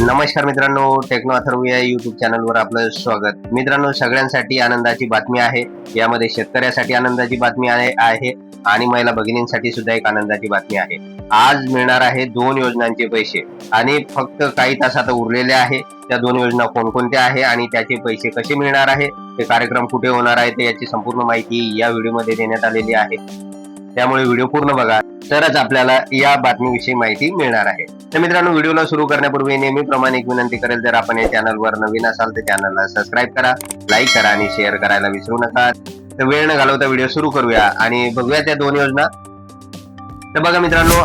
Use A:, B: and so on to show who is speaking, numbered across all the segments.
A: नमस्कार मित्रांनो टेक्नो अथर्व या युट्यूब चॅनलवर आपलं स्वागत. मित्रांनो सगळ्यांसाठी आनंदाची बातमी आहे. यामध्ये शेतकऱ्यासाठी आनंदाची बातमी आहे आणि महिला भगिनींसाठी सुद्धा एक आनंदाची बातमी आहे. आज मिळणार आहे दोन योजनांचे पैसे आणि फक्त काही तास आता उरलेले आहे. त्या दोन योजना कोणकोणत्या आहे आणि त्याचे पैसे कसे मिळणार आहे ते कार्यक्रम कुठे होणार आहे ते याची संपूर्ण माहिती या व्हिडिओमध्ये देण्यात आलेली आहे. त्यामुळे व्हिडिओ पूर्ण बघा तरच आपल्याला या बातमीविषयी माहिती मिळणार आहे. तर मित्रांनो व्हिडिओला सुरू करण्यापूर्वी नेहमीप्रमाणे एक विनंती करेल जर आपण या चॅनलवर नवीन असाल तर चॅनलला सबस्क्राईब करा लाईक करा आणि शेअर करायला विसरू नका. तर वेळ न घालवता व्हिडिओ सुरू करूया आणि बघूया त्या दोन योजना. तर बघा मित्रांनो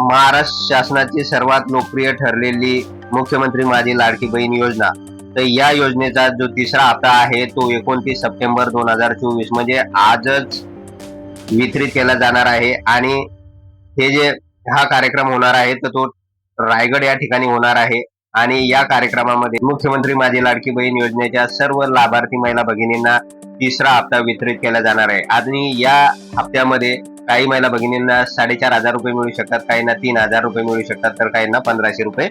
A: महाराष्ट्र शासनाची सर्वात लोकप्रिय ठरलेली मुख्यमंत्री माझी लाडकी बहीण योजना. तर या योजनेचा जो तिसरा हप्ता आहे तो एकोणतीस सप्टेंबर दोन हजार चोवीस म्हणजे आजच वितरित केला जाणार आहे आणि हे जे हा कार्यक्रम होणार आहे तर तो रायगड या ठिकाणी होणार आहे. आणि या कार्यक्रमामध्ये मुख्यमंत्री माझी लाडकी बहीण योजनेच्या सर्व लाभार्थी महिला भगिनींना तिसरा हप्ता वितरित केला जाणार आहे. आणि या हप्त्यामध्ये काही महिला भगिनींना साडेचार हजार रुपये मिळू शकतात काहींना तीन हजार रुपये मिळू शकतात तर काहींना पंधराशे रुपये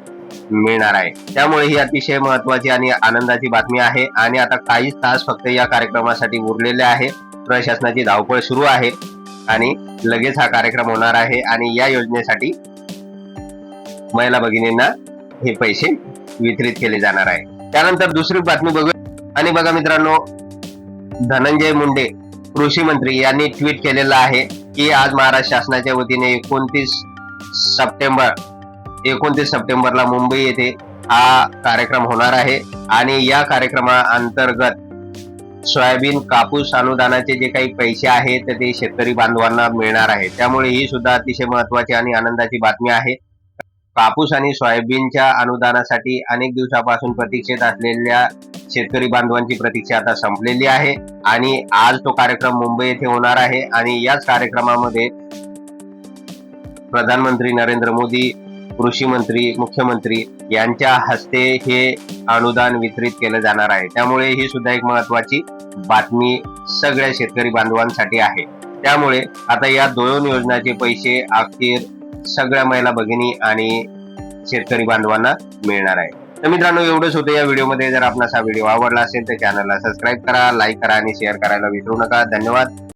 A: मिळणार आहे. त्यामुळे ही अतिशय महत्वाची आणि आनंदाची बातमी आहे. आणि आता काही तास फक्त या कार्यक्रमासाठी उरलेले आहे. प्रशासनाची धावपळ सुरू आहे आणि लगेच हा कार्यक्रम होणार आहे आणि या योजनेसाठी महिला भगिनींना हे पैसे वितरित केले जाणार आहे. त्यानंतर दुसरी बातमी बघू आणि बघा मित्रांनो धनंजय मुंडे कृषी मंत्री यांनी ट्विट केलेलं आहे की आज महाराष्ट्र शासनाच्या वतीने एकोणतीस सप्टेंबर एकोणतीस सप्टेंबरला मुंबई येथे हा कार्यक्रम होणार आहे. आणि या कार्यक्रमा अंतर्गत सोयाबीन कापूस अनुदानाचे जे काही पैसे आहेत तर ते शेतकरी बांधवांना मिळणार आहे त्यामुळे ही सुद्धा अतिशय महत्वाची आणि आनंदाची बातमी आहे. कापूस आणि सोयाबीनच्या अनुदानासाठी अनेक दिवसापासून प्रतीक्षेत असलेल्या शेतकरी बांधवांची प्रतीक्षा आता संपलेली आहे आणि आज तो कार्यक्रम मुंबई येथे होणार आहे आणि याच कार्यक्रमामध्ये प्रधानमंत्री नरेंद्र मोदी कृषी मंत्री मुख्यमंत्री यांच्या हस्ते हे अनुदान वितरित केलं जाणार आहे. त्यामुळे ही सुद्धा एक महत्वाची बातमी सगळ्या शेतकरी बांधवांसाठी आहे. त्यामुळे आता या दोन योजनाचे पैसे अखेर सगळ्या महिला भगिनी आणि शेतकरी बांधवांना मिळणार आहे. तर मित्रांनो एवढंच होतं या व्हिडिओमध्ये. जर आपणास हा व्हिडिओ आवडला असेल तर चॅनलला सबस्क्राईब करा लाईक करा आणि शेअर करायला विसरू नका. धन्यवाद.